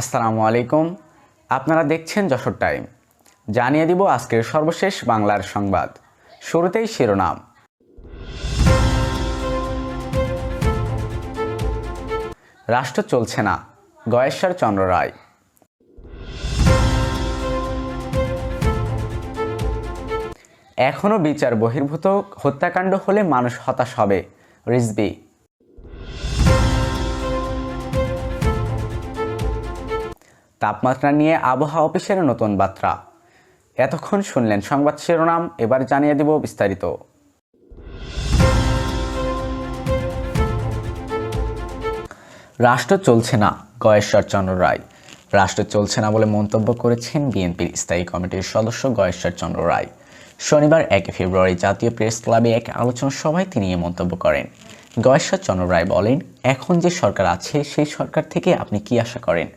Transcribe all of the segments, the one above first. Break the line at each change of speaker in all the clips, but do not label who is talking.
আসসালামু আলাইকুম। আপনারা দেখছেন যশোর টাইম। জানিয়ে দিব আজকের সর্বশেষ বাংলার সংবাদ। শুরুতেই শিরোনাম। রাষ্ট্র চলছে না, গয়েশ্বর চন্দ্র রায়। এখনও বিচার বহির্ভূত হত্যাকাণ্ড হলে মানুষ হতাশ হবে রিজবি তাপমাত্রা নিয়ে আবহাওয়া অফিসের নতুন বার্তা। এতক্ষণ শুনলেন সংবাদ শিরোনাম, এবার জানিয়ে দেব বিস্তারিত। রাষ্ট্র চলছে না, গয়েশ্বর চন্দ্র রায়। রাষ্ট্র চলছে না বলে মন্তব্য করেছেন বিএনপির স্থায়ী কমিটির সদস্য গয়েশ্বর চন্দ্র রায়। শনিবার এক ফেব্রুয়ারি জাতীয় প্রেস ক্লাবে এক আলোচনা সভায় তিনি এ মন্তব্য করেন। গয়েশ্বর চন্দ্র রায় বলেন, এখন যে সরকার আছে সেই সরকার থেকে আপনি কি আশা করেন?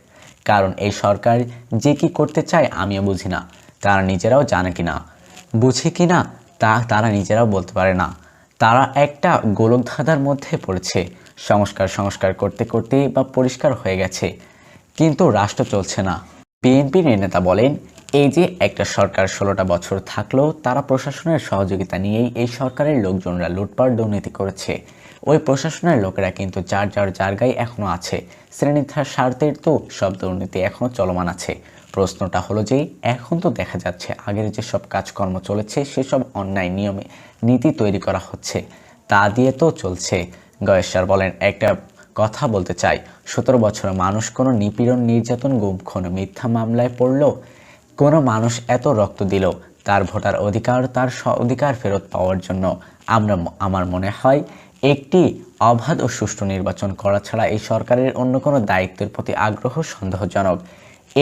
কারণ এই সরকার যে কি করতে চায় আমিও বুঝি না। তারা নিজেরাও জানে কি না বুঝে কি না তা তারা নিজেরাও বলতে পারে না। তারা একটা গোলকধাঁধার মধ্যে পড়েছে। সংস্কার সংস্কার করতে করতে বা পরিষ্কার হয়ে গেছে। কিন্তু রাষ্ট্র চলছে না। বিএনপির নেতা বলেন, এই যে একটা সরকার ষোলোটা বছর থাকলেও তারা প্রশাসনের সহযোগিতা নিয়েই এই সরকারের লোকজনরা লুটপাট, দুর্নীতি করেছে। ওই প্রশাসনের লোকেরা কিন্তু যার যার জায়গায় এখনও আছে। শ্রেণীধার স্বার্থের তো সব দুর্নীতি এখনও চলমান আছে। প্রশ্নটা হলো যে, এখন তো দেখা যাচ্ছে আগের যেসব কাজকর্ম চলেছে, সেসব অন্যায় নিয়মে নীতি তৈরি করা হচ্ছে। তা দিয়ে তো চলছে। গয়েশ্বর বলেন, একটা কথা বলতে চাই। সতেরো বছর মানুষ কোনো নিপীড়ন, নির্যাতন গুম মিথ্যা মামলায় পড়ল? কোনো মানুষ এত রক্ত দিল? তার ভোটার অধিকার, তার স্ব অধিকার ফেরত পাওয়ার জন্য আমরা আমার মনে হয় একটি অবাধ ও সুষ্ঠু নির্বাচন করা ছাড়া এই সরকারের অন্য কোনো দায়িত্বের প্রতি আগ্রহ সন্দেহজনক।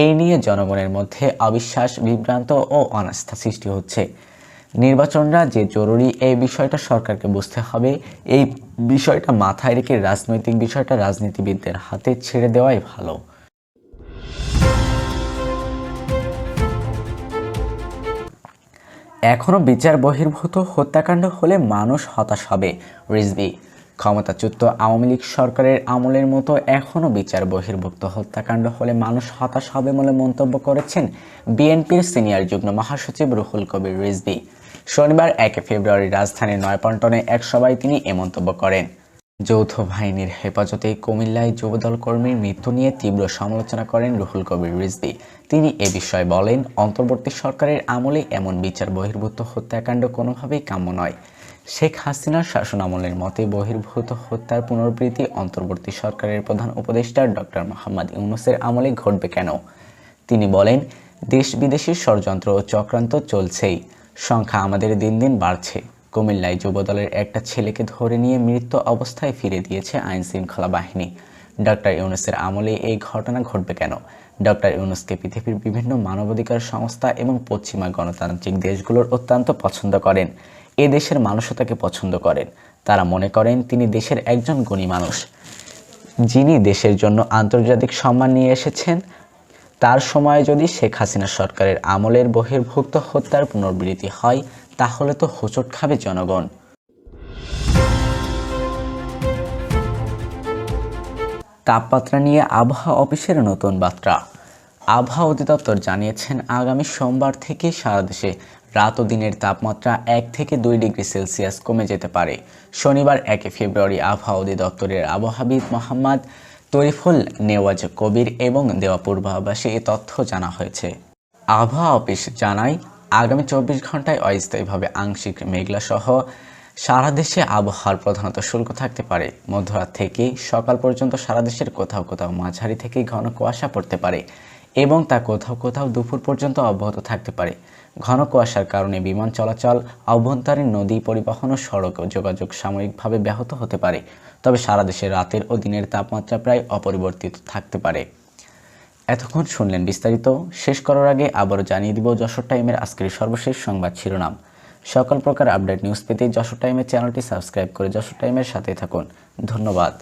এই নিয়ে জনগণের মধ্যে অবিশ্বাস, বিভ্রান্ত ও অনাস্থা সৃষ্টি হচ্ছে। নির্বাচনরা যে জরুরি এই বিষয়টা সরকারকে বুঝতে হবে, এই বিষয়টা মাথায় রেখে রাজনৈতিক বিষয়টা রাজনীতিবিদদের হাতে ছেড়ে দেওয়াই ভালো। এখনও বিচার বহির্ভূত হত্যাকাণ্ড হলে মানুষ হতাশ হবে রিজবি ক্ষমতাচ্যুত আওয়ামী লীগ সরকারের আমলের মতো এখনও বিচার বহির্ভুক্ত হত্যাকাণ্ড হলে মানুষ হতাশ হবে বলে মন্তব্য করেছেন বিএনপির সিনিয়র যুগ্ম মহাসচিব রুহুল কবির রিজবি শনিবার একে ফেব্রুয়ারি রাজধানীর নয়পন্টনে এক সভায় তিনি এ মন্তব্য করেন। যৌথ বাহিনীর হেফাজতে কুমিল্লায় যুবদল কর্মীর মৃত্যু নিয়ে তীব্র সমালোচনা করেন রুহুল কবির রিজভি। তিনি এ বিষয়ে বলেন, অন্তর্বর্তী সরকারের আমলে এমন বিচার বহির্ভূত হত্যাকাণ্ড কোনোভাবেই কাম্য নয়। শেখ হাসিনার শাসন আমলের মতে বহির্ভূত হত্যার পুনরাবৃত্তি অন্তর্বর্তী সরকারের প্রধান উপদেষ্টা ডক্টর মোহাম্মদ ইউনুসের আমলে ঘটবে কেন? তিনি বলেন দেশ বিদেশের ষড়যন্ত্র ও চক্রান্ত চলছেই। সংখ্যা আমাদের দিন দিন বাড়ছে। কুমিল্লায় যুবদলের একটা ছেলেকে ধরে নিয়ে মৃত্যু অবস্থায় ফিরে দিয়েছে আইন শৃঙ্খলা বাহিনী। ডক্টর ইউনুসের আমলে এই ঘটনা ঘটবে কেন? ডক্টর ইউনুসকে পৃথিবীর বিভিন্ন মানবাধিকার সংস্থা এবং পশ্চিমা গণতান্ত্রিক দেশগুলোর অত্যন্ত পছন্দ করেন। এ দেশের মানুষও তাকে পছন্দ করেন। তারা মনে করেন তিনি দেশের একজন গুণী মানুষ। যিনি দেশের জন্য আন্তর্জাতিক সম্মান নিয়ে এসেছেন, তার সময়ে যদি শেখ হাসিনা সরকারের আমলের বহির্ভুক্ত হত্যার পুনর্বৃত্তি হয় তাহলে তো হোঁচট খাবে জনগণ। তাপমাত্রা নিয়ে আবহাওয়া অফিসের নতুন বার্তা। আবহাওয়া অধিদপ্তর জানিয়েছেন, আগামী সোমবার থেকে সারা দেশে রাত ও দিনের তাপমাত্রা এক থেকে দুই ডিগ্রি সেলসিয়াস কমে যেতে পারে। শনিবার একে ফেব্রুয়ারি আবহাওয়া অধিদপ্তরের আবহাবিদ মোহাম্মদ তরিফুল নেওয়াজ কবির এবং দেওয়া পূর্বাভাসে এ তথ্য জানা হয়েছে। আবহাওয়া অফিস জানায় আগামী চব্বিশ ঘন্টায় অস্থায়ীভাবে আংশিক মেঘলা সহ সারা দেশে আবহাওয়ার প্রধানত শুল্ক থাকতে পারে। মধ্যরাত থেকে সকাল পর্যন্ত সারা দেশের কোথাও কোথাও মাঝারি থেকে ঘন কুয়াশা পড়তে পারে এবং তা কোথাও কোথাও দুপুর পর্যন্ত অব্যাহত থাকতে পারে। ঘন কুয়াশার কারণে বিমান চলাচল, অভ্যন্তরীণ নদী পরিবহন ও সড়ক যোগাযোগ সাময়িকভাবে ব্যাহত হতে পারে। তবে সারা দেশে রাতের ও দিনের তাপমাত্রা প্রায় অপরিবর্তিত থাকতে পারে। এতক্ষণ শুনলেন বিস্তারিত। শেষ করার আগে আবারও জানিয়ে দিব যশোর টাইমের আজকের সর্বশেষ সংবাদ শিরোনাম। সকল প্রকার আপডেট নিউজ পেতে যশোর টাইমের চ্যানেলটি সাবস্ক্রাইব করে যশোর টাইমের সাথে থাকুন। ধন্যবাদ।